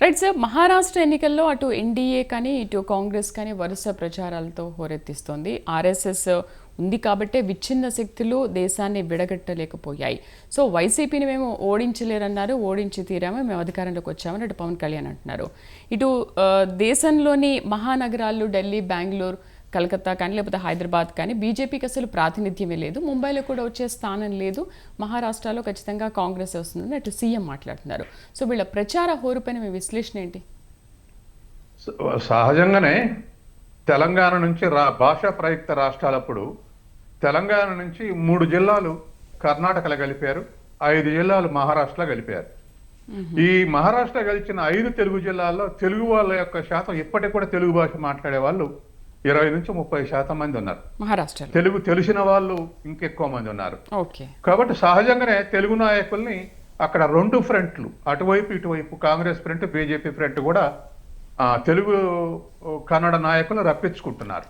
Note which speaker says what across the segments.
Speaker 1: Right sir Maharashtra ఎన్నికల్లో అటు NDA కానీ ఇటు కాంగ్రెస్ కానీ వరుస ప్రచారాలతో హోరెత్తిస్తోంది. ఆర్ఎస్ఎస్ ఉంది కాబట్టే విచ్ఛిన్న శక్తులు దేశాన్ని విడగట్టలేకపోయాయి. సో వైసీపీని మేము ఓడించలేరన్నారు ఓడించి తీరామో మేము అధికారంలోకి వచ్చామని అటు పవన్ కళ్యాణ్ అంటున్నారు. ఇటు దేశంలోని మహానగరాలు ఢిల్లీ బెంగళూరు కలకత్తా కానీ లేకపోతే హైదరాబాద్ కానీ బీజేపీకి అసలు ప్రాతినిధ్యమే లేదు. ముంబైలో కూడా వచ్చే స్థానం లేదు. మహారాష్ట్రలో ఖచ్చితంగా కాంగ్రెస్ వస్తుందని అటు సీఎం మాట్లాడుతున్నారు. సో వీళ్ళ ప్రచార హోరుపైన మీ విశ్లేషణ ఏంటి?
Speaker 2: సహజంగానే తెలంగాణ నుంచి రా భాషా ప్రయుక్త రాష్ట్రాలప్పుడు తెలంగాణ నుంచి మూడు జిల్లాలు కర్ణాటకలో కలిపారు ఐదు జిల్లాలు మహారాష్ట్రలో కలిపారు ఈ మహారాష్ట్ర గెలిచిన ఐదు తెలుగు జిల్లాల్లో తెలుగు వాళ్ళ యొక్క శాతం ఇప్పటికి కూడా తెలుగు భాష మాట్లాడే వాళ్ళు ఇరవై నుంచి ముప్పై శాతం మంది ఉన్నారు.
Speaker 1: మహారాష్ట్రలో.
Speaker 2: తెలుగు తెలిసిన వాళ్ళు ఇంకెక్కువ మంది ఉన్నారు. కాబట్టి సహజంగానే తెలుగు నాయకుల్ని అక్కడ రెండు ఫ్రంట్లు అటువైపు ఇటువైపు కాంగ్రెస్ ఫ్రంట్ బీజేపీ ఫ్రంట్ కూడా తెలుగు కన్నడ నాయకులు రప్పించుకుంటున్నారు.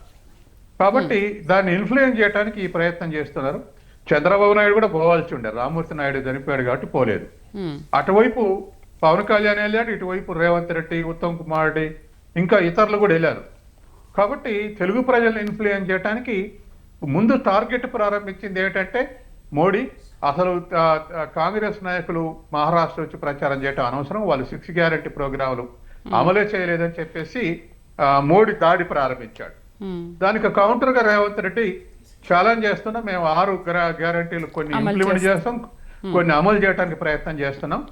Speaker 2: కాబట్టి దాన్ని ఇన్ఫ్లుయెన్స్ చేయడానికి ఈ ప్రయత్నం చేస్తున్నారు. చంద్రబాబు నాయుడు కూడా పోవాల్సి ఉండే. రామూర్తి నాయుడు చనిపోయాడు కాబట్టి పోలేదు.
Speaker 1: మ్మ్.
Speaker 2: అటువైపు పవన్ కళ్యాణ్ వెళ్ళాడు ఇటువైపు రేవంత్ రెడ్డి ఉత్తమ్ కుమార్ రెడ్డి ఇంకా ఇతరులు కూడా వెళ్ళారు. కాబట్టి తెలుగు ప్రజలను ఇన్ఫ్లుయెన్స్ చేయడానికి ముందు టార్గెట్ ప్రారంభించింది ఏంటంటే మోడీ. అసలు కాంగ్రెస్ నాయకులు మహారాష్ట్ర వచ్చి ప్రచారం చేయటం అనవసరం. వాళ్ళు సిక్స్ గ్యారంటీ ప్రోగ్రాములు అమలే చేయలేదని చెప్పేసి మోడీ దాడి ప్రారంభించాడు.
Speaker 1: మ్మ్.
Speaker 2: దానికి కౌంటర్గా రేవంత్ రెడ్డి ఛాలెంజ్ చేస్తున్నా. మేము ఆరు గ్యారంటీలు కొన్ని ఇంప్లిమెంట్ చేస్తాం. కొన్ని అమలు చేయడానికి ప్రయత్నం చేస్తున్నాం.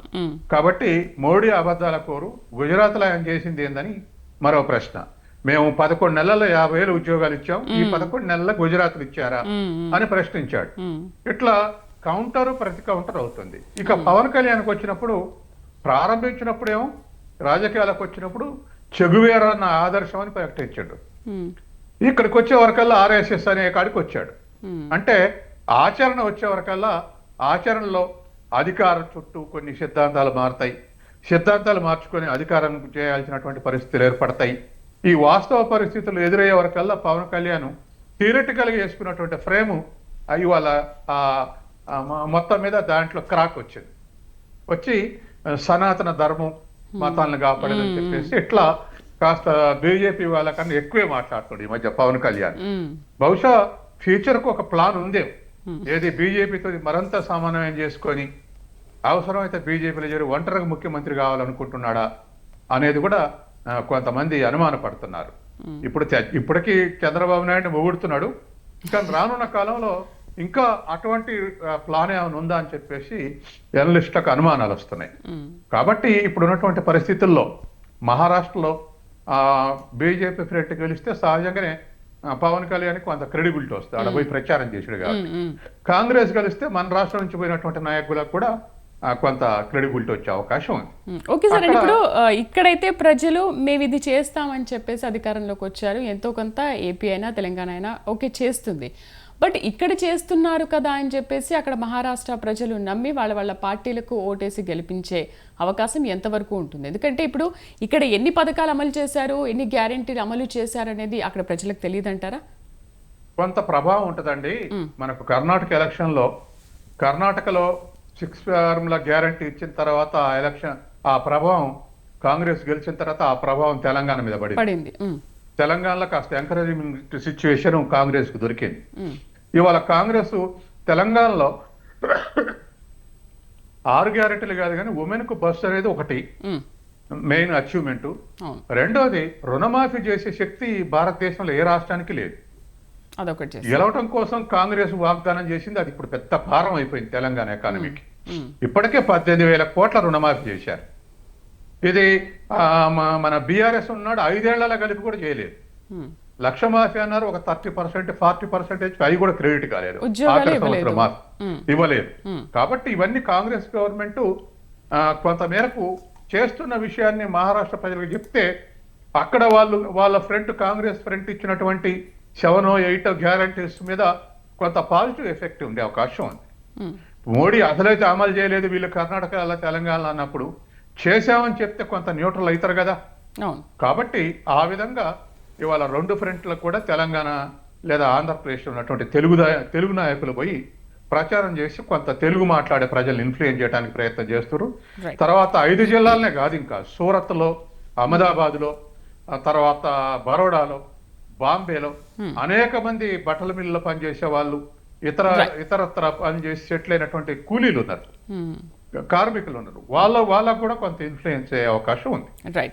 Speaker 2: కాబట్టి మోడీ అబద్ధాల కోరు గుజరాత్లో ఆయన చేసింది ఏందని మరో ప్రశ్న. మేము పదకొండు నెలల్లో యాభై వేలు ఉద్యోగాలు ఇచ్చాం. ఈ పదకొండు నెలల్లో గుజరాత్లు ఇచ్చారా. అని ప్రశ్నించాడు. ఇట్లా కౌంటర్ ప్రతి కౌంటర్ అవుతుంది. ఇక పవన్ కళ్యాణ్కి వచ్చినప్పుడు ప్రారంభించినప్పుడేమో రాజకీయాలకు వచ్చినప్పుడు చెగువేర అన్న ఆదర్శం అని ప్రకటించాడు. ఇక్కడికి వచ్చే వరకల్లా ఆర్ఎస్ఎస్ అనే కాడికి వచ్చాడు. అంటే ఆచరణ వచ్చే వరకల్లా ఆచరణలో అధికారం చుట్టూ కొన్ని సిద్ధాంతాలు మారుతాయి. సిద్ధాంతాలు మార్చుకొని అధికారం చేయాల్సినటువంటి పరిస్థితులు ఏర్పడతాయి. ఈ వాస్తవ పరిస్థితులు ఎదురయ్యే వరకల్లా పవన్ కళ్యాణ్ థియరటికల్గా వేసుకున్నటువంటి ఫ్రేము ఇవాళ మొత్తం మీద దాంట్లో క్రాక్ వచ్చింది. వచ్చి సనాతన ధర్మం మతాలను కాపాడని చెప్పేసి ఇట్లా కాస్త బీజేపీ వాళ్ళకన్నా ఎక్కువే మాట్లాడుతుంది ఈ మధ్య పవన్ కళ్యాణ్. బహుశా ఫ్యూచర్కు ఒక ప్లాన్ ఉందే. ఏది బీజేపీతో మరంత సమన్వయం చేసుకొని అవసరమైతే బీజేపీలో చేరి ఒంటరిగా ముఖ్యమంత్రి కావాలనుకుంటున్నాడా అనేది కూడా కొంతమంది అనుమానపడుతున్నారు. ఇప్పుడు తె- ఇప్పటికీ చంద్రబాబు నాయుడు పొగుడుతున్నాడు ఇంకా రానున్న కాలంలో ఇంకా అటువంటి ప్లాన్ ఏమైనా ఉందా అని చెప్పేసి జర్నలిస్టులకు అనుమానాలు వస్తున్నాయి. కాబట్టి ఇప్పుడు ఉన్నటువంటి పరిస్థితుల్లో మహారాష్ట్రలో ఆ, బీజేపీ ఫ్రంట్ గెలిస్తే సహజంగానే పవన్ కళ్యాణ్ కొంత క్రెడిబిలిటీ వస్తుంది. ఆడ పోయి ప్రచారం చేసాడు కాబట్టి. కాంగ్రెస్ గెలిస్తే మన రాష్ట్రం నుంచి పోయినటువంటి నాయకులకు కూడా కొంత క్రెడిబిలిటీ వచ్చే అవకాశం ఉంది.
Speaker 1: ఓకే సార్ ఇప్పుడు ఇక్కడైతే ప్రజలు మేము ఇది చేస్తామని చెప్పేసి అధికారంలోకి వచ్చారు. ఎంతో కొంత ఏపీ అయినా తెలంగాణ అయినా ఓకే చేస్తుంది. బట్ ఇక్కడ చేస్తున్నారు కదా అని చెప్పేసి అక్కడ మహారాష్ట్ర ప్రజలు నమ్మి వాళ్ళ వాళ్ళ పార్టీలకు ఓటేసి గెలిపించే అవకాశం ఎంతవరకు ఉంటుంది? ఎందుకంటే ఇప్పుడు ఇక్కడ ఎన్ని పథకాలు అమలు చేశారు ఎన్ని గ్యారెంటీలు అమలు చేశారు అనేది అక్కడ ప్రజలకు తెలియదంటారా?
Speaker 2: కొంత ప్రభావం ఉంటుందండి. మనకు కర్ణాటక ఎలక్షన్లో కర్ణాటకలో సిక్స్ ఫార్ములా గ్యారంటీ ఇచ్చిన తర్వాత ఆ ఎలక్షన్ ఆ ప్రభావం కాంగ్రెస్ గెలిచిన తర్వాత ఆ ప్రభావం తెలంగాణ మీద పడింది. తెలంగాణలో కాస్త ఎంకరేజింగ్ సిచ్యువేషన్ కాంగ్రెస్కు దొరికింది. ఇవాళ కాంగ్రెస్ తెలంగాణలో ఆరు గ్యారెంటీలు కాదు కానీ ఉమెన్కు బస్ అనేది ఒకటి. Main achievement. రెండోది రుణమాఫీ చేసే శక్తి భారతదేశంలో ఏ రాష్ట్రానికి లేదు.
Speaker 1: అదొకటి
Speaker 2: గెలవటం కోసం కాంగ్రెస్ వాగ్దానం చేసింది అది ఇప్పుడు పెద్ద భారం అయిపోయింది తెలంగాణ ఎకానమీకి. ఇప్పటికే పద్దెనిమిది వేల కోట్ల రుణమాఫీ చేశారు ఇది మన బీఆర్ఎస్ ఉన్నాడు ఐదేళ్ళలో కలిపి కూడా చేయలేదు. లక్ష మాఫీ అన్నారు ఒక థర్టీ పర్సెంట్ ఫార్టీ పర్సెంటేజ్ అవి కూడా క్రెడిట్ కాలేదు ఆఖరి
Speaker 1: ఇవ్వలేదు.
Speaker 2: సంవత్సరం మాఫీ
Speaker 1: మ్మ్.
Speaker 2: ఇవ్వలేదు
Speaker 1: మ్మ్.
Speaker 2: కాబట్టి ఇవన్నీ కాంగ్రెస్ గవర్నమెంట్ కొంత మేరకు చేస్తున్న విషయాన్ని మహారాష్ట్ర ప్రజలకు చెప్తే అక్కడ వాళ్ళు వాళ్ళ ఫ్రంట్ కాంగ్రెస్ ఫ్రంట్ ఇచ్చినటువంటి సెవెన్ ఎయిట్ గ్యారంటీస్ మీద కొంత పాజిటివ్ ఎఫెక్ట్ ఉండే అవకాశం ఉంది. మోడీ అసలైతే అమలు చేయలేదు వీళ్ళు కర్ణాటక అలా తెలంగాణ అన్నప్పుడు చేశామని చెప్తే కొంత న్యూట్రల్ అవుతారు కదా. కాబట్టి ఆ విధంగా ఇవాళ రెండు ఫ్రంట్లకు కూడా తెలంగాణ లేదా ఆంధ్రప్రదేశ్లో ఉన్నటువంటి తెలుగు తెలుగు నాయకులు పోయి ప్రచారం చేసి కొంత తెలుగు మాట్లాడే ప్రజల్ని ఇన్ఫ్లుయెన్స్ చేయడానికి ప్రయత్నం చేస్తారు. తర్వాత ఐదు జిల్లాలనే కాదు ఇంకా. సూరత్లో అహ్మదాబాద్లో తర్వాత బరోడాలో బాంబేలో అనేక మంది బట్టల మిల్లులో పనిచేసే వాళ్ళు ఇతర. ఇతరత్ర పనిచేసి సెటిల్ అయినటువంటి కూలీలు ఉన్నారు. కార్మికులు ఉన్నారు. వాళ్ళ వాళ్ళకు కూడా కొంత ఇన్ఫ్లుయెన్స్ అయ్యే అవకాశం ఉంది.
Speaker 1: రైట్